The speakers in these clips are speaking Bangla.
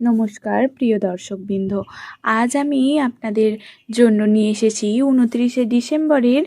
নমস্কার, প্রিয় দর্শকবৃন্দ। আজ আমি আপনাদের জন্য নিয়ে এসেছি উনত্রিশে ডিসেম্বরের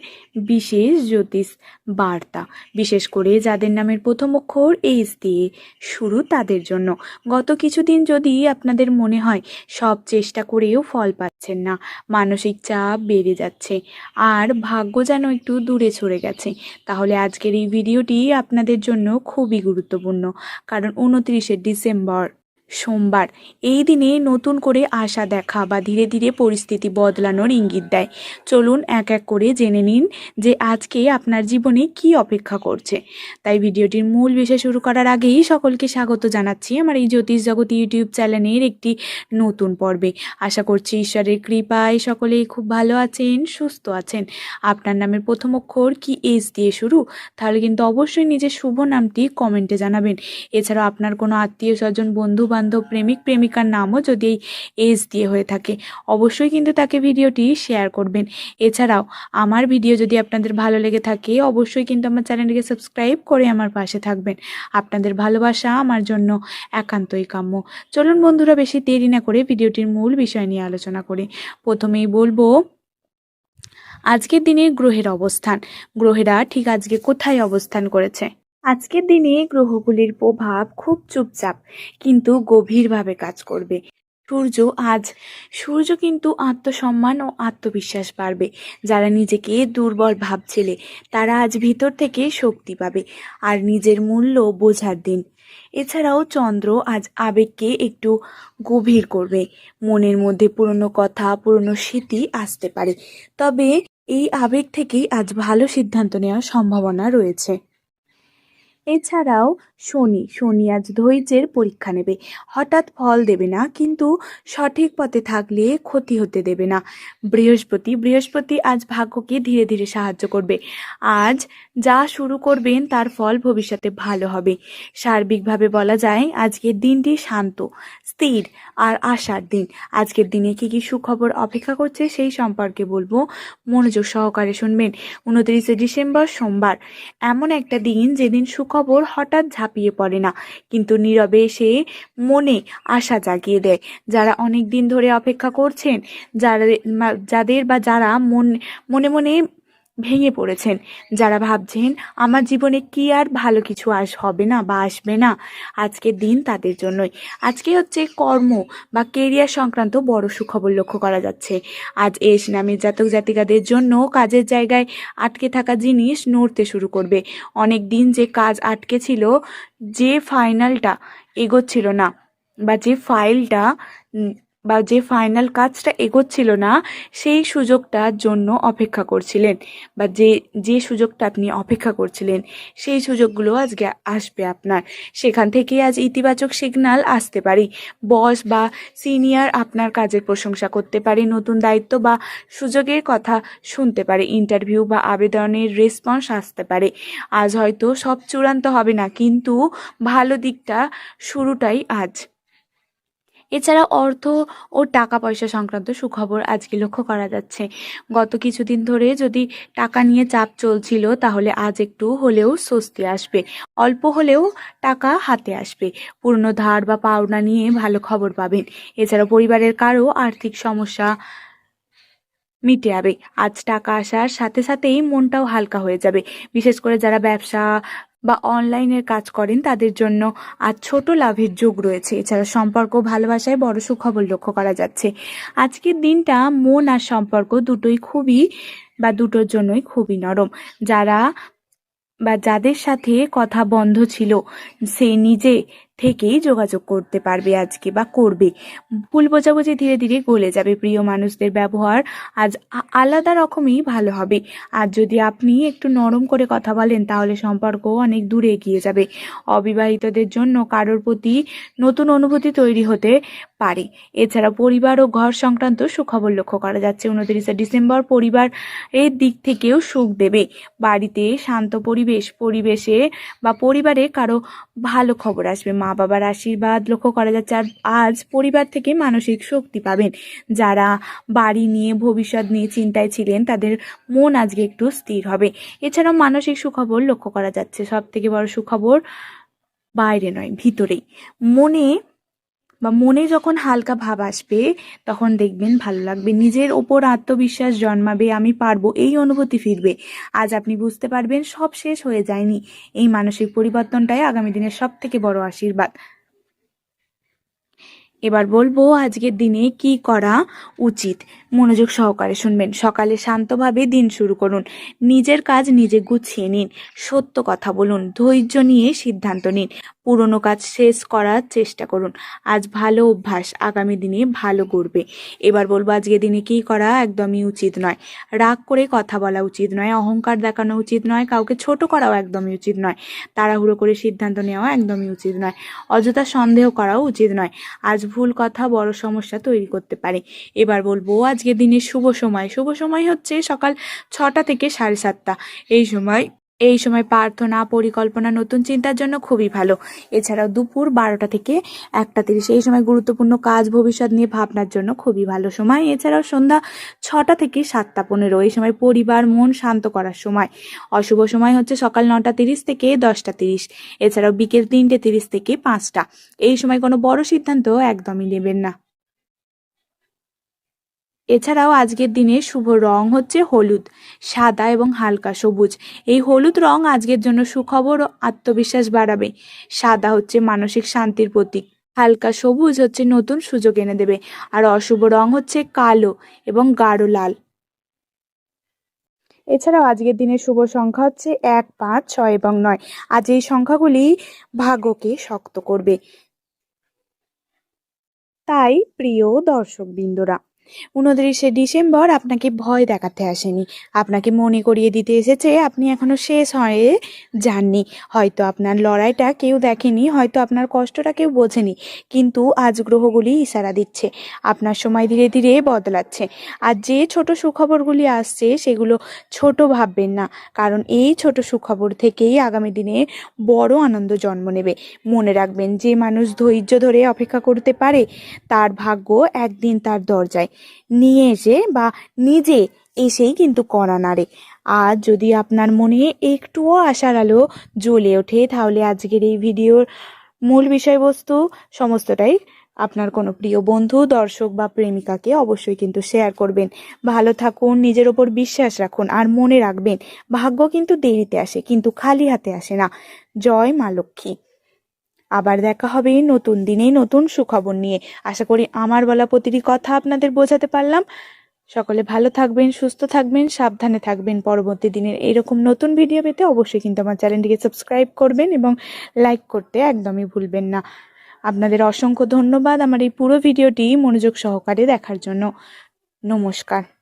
বিশেষ জ্যোতিষ বার্তা। বিশেষ করে যাদের নামের প্রথম অক্ষর এইচ দিয়ে শুরু, তাদের জন্য। গত কিছুদিন যদি আপনাদের মনে হয়, সব চেষ্টা করেও ফল পাচ্ছেন না। মানসিক চাপ বেড়ে যাচ্ছে আর ভাগ্য যেন একটু দূরে সরে গেছে। তাহলে আজকের এই ভিডিওটি আপনাদের জন্য খুবই গুরুত্বপূর্ণ। কারণ উনত্রিশে ডিসেম্বর সোমবার। এই দিনে নতুন করে আশা দেখা বা ধীরে ধীরে পরিস্থিতি বদলানোর ইঙ্গিত দেয়। চলুন এক এক করে জেনে নিন যে আজকে আপনার জীবনে কি অপেক্ষা করছে। তাই ভিডিওটির মূল বিষয় শুরু করার আগেই সকলকে স্বাগত জানাচ্ছি আমার এই জ্যোতিষ জগৎ ইউটিউব চ্যানেলের একটি নতুন পর্বে। আশা করছি ঈশ্বরের কৃপায় সকলেই খুব ভালো আছেন, সুস্থ আছেন। আপনার নামের প্রথম অক্ষর কি এস দিয়ে শুরু? তাহলে কিন্তু অবশ্যই নিজের শুভ নামটি কমেন্টে জানাবেন। এছাড়াও আপনার কোনো আত্মীয় স্বজন, বন্ধু বান্ধব প্রেমিক প্রেমিকার নামও যদি এই এজ দিয়ে হয়ে থাকে, অবশ্যই কিন্তু তাকে ভিডিওটি শেয়ার করবেন। এছাড়াও আমার ভিডিও যদি আপনাদের ভালো লেগে থাকে, অবশ্যই কিন্তু আমার চ্যানেলটিকে সাবস্ক্রাইব করে আমার পাশে থাকবেন। আপনাদের ভালোবাসা আমার জন্য একান্তই কাম্য। চলুন বন্ধুরা, বেশি দেরি না করে ভিডিওটির মূল বিষয় নিয়ে আলোচনা করি। প্রথমেই বলব, আজকের দিনের গ্রহের অবস্থান। গ্রহেরা ঠিক আজকে কোথায় অবস্থান করেছে? আজকের দিনে গ্রহগুলির প্রভাব খুব চুপচাপ, কিন্তু গভীরভাবে কাজ করবে। সূর্য আজ, সূর্য কিন্তু আত্মসম্মান ও আত্মবিশ্বাস বাড়বে। যারা নিজেকে দুর্বল ভাবছিলে, তারা আজ ভিতর থেকে শক্তি পাবে আর নিজের মূল্য বোঝার দিন। এছাড়াও চন্দ্র আজ আবেগকে একটু গভীর করবে। মনের মধ্যে পুরনো কথা, পুরনো স্মৃতি আসতে পারে। তবে এই আবেগ থেকেই আজ ভালো সিদ্ধান্ত নেওয়ার সম্ভাবনা রয়েছে। এছাড়াও শনি শনি আজ ধৈর্যের পরীক্ষা নেবে। হঠাৎ ফল দেবে না, কিন্তু সঠিক পথে থাকলে ক্ষতি হতে দেবে না। বৃহস্পতি বৃহস্পতি আজ ভাগ্যকে ধীরে ধীরে সাহায্য করবে। আজ যা শুরু করবেন, তার ফল ভবিষ্যতে ভালো হবে। সার্বিকভাবে বলা যায়, আজকের দিনটি শান্ত, স্থির আর আশার দিন। আজকের দিনে কি কি সুখবর অপেক্ষা করছে, সেই সম্পর্কে বলব। মনোযোগ সহকারে শুনবেন। উনত্রিশে ডিসেম্বর সোমবার। এমন একটা দিন, যেদিন সুখবর হঠাৎ ঝাঁপিয়ে পড়ে না। কিন্তু নীরবে সে মনে আশা জাগিয়ে দেয়। যারা অনেক দিন ধরে অপেক্ষা করছেন, যারা যাদের বা যারা মন, মনে মনে ভেঙে পড়েছেন। যারা ভাবছেন, আমার জীবনে কি আর ভালো কিছু আস, হবে না বা আসবে না? আজকের দিন তাদের জন্যই। আজকে হচ্ছে কর্ম বা কেরিয়ার সংক্রান্ত বড় সুখবর লক্ষ্য করা যাচ্ছে। আজ এস নামের জাতক জাতিকাদের জন্য কাজের জায়গায় আটকে থাকা জিনিস নড়তে শুরু করবে। অনেক দিন যে কাজ আটকে ছিল, যে ফাইনালটা এগোচ্ছিল না বা যে ফাইলটা বা যে ফাইনাল কাজটা এগোচ্ছিল না, সেই সুযোগটার জন্য অপেক্ষা করছিলেন বা যে যে সুযোগটা আপনি অপেক্ষা করছিলেন, সেই সুযোগগুলো আজকে আসবে আপনার। সেখান থেকে আজ ইতিবাচক সিগনাল আসতে পারে। বস বা সিনিয়র আপনার কাজের প্রশংসা করতে পারে, নতুন দায়িত্ব বা সুযোগের কথা শুনতে পারে ইন্টারভিউ বা আবেদনের রেসপন্স আসতে পারে। আজ হয়তো সব চূড়ান্ত হবে না, কিন্তু ভালো দিকটা শুরুটাই আজ। এছাড়া অর্থ ও টাকা পয়সা সংক্রান্ত সুখবর আজকে লক্ষ্য করা যাচ্ছে। গত কিছুদিন ধরে যদি টাকা নিয়ে চাপ চলছিল, তাহলে আজ একটু হলেও স্বস্তি আসবে। অল্প হলেও টাকা হাতে আসবে। পুরনো ধার বা পাওনা নিয়ে ভালো খবর পাবেন। এছাড়া পরিবারের কারও আর্থিক সমস্যা মিটে যাবে। আজ টাকা আসার সাথে সাথেই মনটাও হালকা হয়ে যাবে। বিশেষ করে যারা ব্যবসা বা অনলাইনের কাজ করেন, তাদের জন্য আর ছোট লাভের যোগ রয়েছে। এছাড়া সম্পর্ক ভালোবাসায় বড় সুখবর লক্ষ্য করা যাচ্ছে। আজকের দিনটা মন আর সম্পর্ক দুটোই খুবই বা দুটোর জন্যই খুবই নরম। যারা বা যাদের সাথে কথা বন্ধ ছিল, সে নিজে থেকেই যোগাযোগ করতে পারবে আজকে বা করবে। ভুল বোঝাবুঝি ধীরে ধীরে গলে যাবে। প্রিয় মানুষদের ব্যবহার আজ আলাদা রকমই ভালো হবে। আর যদি আপনি একটু নরম করে কথা বলেন, তাহলে সম্পর্ক অনেক দূরে এগিয়ে যাবে। অবিবাহিতদের জন্য কারোর প্রতি নতুন অনুভূতি তৈরি হতে পারে। এছাড়া পরিবার ও ঘর সংক্রান্ত সুখবর লক্ষ্য করা যাচ্ছে। উনত্রিশে ডিসেম্বর পরিবার এর দিক থেকেও সুখ দেবে। বাড়িতে শান্ত পরিবেশ, পরিবেশে বা পরিবারে কারও ভালো খবর আসবে। মা বাবার আশীর্বাদ লক্ষ্য করা যাচ্ছে। আর আজ পরিবার থেকে মানসিক শক্তি পাবেন। যারা বাড়ি নিয়ে, ভবিষ্যৎ নিয়ে চিন্তায় ছিলেন, তাদের মন আজকে একটু স্থির হবে। এছাড়াও মানসিক সুখবর লক্ষ্য করা যাচ্ছে। সব থেকে বড় সুখবর বাইরে নয়, ভিতরেই। মনে বা মনে যখন হালকা ভাব আসবে, তখন দেখবেন ভালো লাগবে। নিজের ওপর আত্মবিশ্বাস জন্মাবে, আমি পারব, এই অনুভূতি ফিরবে। আজ আপনি বুঝতে পারবেন, সব শেষ হয়ে যায়নি। এই মানসিক পরিবর্তনটাই আগামী দিনের সব থেকে বড় আশীর্বাদ। এবার বলব, আজকের দিনে কি করা উচিত? মনোযোগ সহকারে শুনবেন। সকালে শান্তভাবে দিন শুরু করুন। নিজের কাজ নিজে গুছিয়ে নিন। সত্য কথা বলুন। ধৈর্য নিয়ে সিদ্ধান্ত নিন। পুরনো কাজ শেষ করার চেষ্টা করুন। আজ ভালো অভ্যাস, আগামী দিনে ভালো করবে। এবার বলব আজকে দিনে কি করা একদমই উচিত নয়। রাগ করে কথা বলা উচিত নয়, অহংকার দেখানো উচিত নয়, কাউকে ছোট করাও একদমই উচিত নয়। তাড়াহুড়ো করে সিদ্ধান্ত নেওয়া একদমই উচিত নয়। অযথা সন্দেহ করাও উচিত নয়। আজ ভুল কথা বড় সমস্যা তৈরি করতে পারে। এবার বলব আজকের দিনের শুভ সময়। শুভ সময় হচ্ছে সকাল ছটা থেকে সাড়ে সাতটা। এই সময় এই সময় প্রার্থনা, পরিকল্পনা, নতুন চিন্তার জন্য খুবই ভালো। এছাড়াও দুপুর বারোটা থেকে একটা তিরিশ। এই সময় গুরুত্বপূর্ণ কাজ, ভবিষ্যৎ নিয়ে ভাবনার জন্য খুবই ভালো সময়। এছাড়াও সন্ধ্যা ছটা থেকে সাতটা পনেরো। এই সময় পরিবার, মন শান্ত করার সময়। অশুভ সময় হচ্ছে সকাল নটা তিরিশ থেকে দশটা তিরিশ। এছাড়াও বিকেল তিনটে তিরিশ থেকে পাঁচটা। এই সময় কোনো বড় সিদ্ধান্ত একদমই নেবেন না। এছাড়াও আজকের দিনে শুভ রং হচ্ছে হলুদ, সাদা এবং হালকা সবুজ। এই হলুদ রং আজকের জন্য সুখবর ও আত্মবিশ্বাস বাড়াবে। সাদা হচ্ছে মানসিক শান্তির প্রতীক, হালকা সবুজ হচ্ছে নতুন সুযোগ এনে দেবে। আর অশুভ রং হচ্ছে কালো এবং গাঢ় লাল। এছাড়াও আজকের দিনের শুভ সংখ্যা হচ্ছে এক, পাঁচ, ছয় এবং নয়। আজ এই সংখ্যাগুলি ভাগ্যকে শক্ত করবে। তাই প্রিয় দর্শক দর্শকবৃন্দরা উনত্রিশে ডিসেম্বর আপনাকে ভয় দেখাতে আসেনি। আপনাকে মনে করিয়ে দিতে এসেছে, আপনি এখনও শেষ হয়ে যাননি। হয়তো আপনার লড়াইটা কেউ দেখেনি, হয়তো আপনার কষ্টটা কেউ বোঝেনি, কিন্তু আজ গ্রহগুলি ইশারা দিচ্ছে। আপনার সময় ধীরে ধীরে বদলাচ্ছে। আর যে ছোট সুখবরগুলি আসছে, সেগুলো ছোট ভাববেন না, কারণ এই ছোট সুখবর থেকেই আগামী দিনে বড় আনন্দ জন্ম নেবে। মনে রাখবেন, যে মানুষ ধৈর্য ধরে অপেক্ষা করতে পারে, তার ভাগ্য একদিন তার দরজায়। নিয়ে এসে বা নিজে এসেই কিন্তু করা নাড়ে। আর যদি আপনার মনে একটুও আশার আলো জ্বলে ওঠে, তাহলে আজকের এই ভিডিওর মূল বিষয়বস্তু সমস্তটাই আপনার কোনো প্রিয় বন্ধু, দর্শক বা প্রেমিকাকে অবশ্যই কিন্তু শেয়ার করবেন। ভালো থাকুন, নিজের ওপর বিশ্বাস রাখুন আর মনে রাখবেন, ভাগ্য কিন্তু দেরিতে আসে, কিন্তু খালি হাতে আসে না। জয় মা লক্ষ্মী। আবার দেখা হবে নতুন দিনে নতুন সুখবর নিয়ে। আশা করি আমার বলা প্রতিটি কথা আপনাদের বোঝাতে পারলাম। সকলে ভালো থাকবেন, সুস্থ থাকবেন, সাবধানে থাকবেন। পরবর্তী দিনের এরকম নতুন ভিডিও পেতে অবশ্যই কিন্তু আমার চ্যানেলটিকে সাবস্ক্রাইব করবেন এবং লাইক করতে একদমই ভুলবেন না। আপনাদের অসংখ্য ধন্যবাদ আমার এই পুরো ভিডিওটি মনোযোগ সহকারে দেখার জন্য। নমস্কার।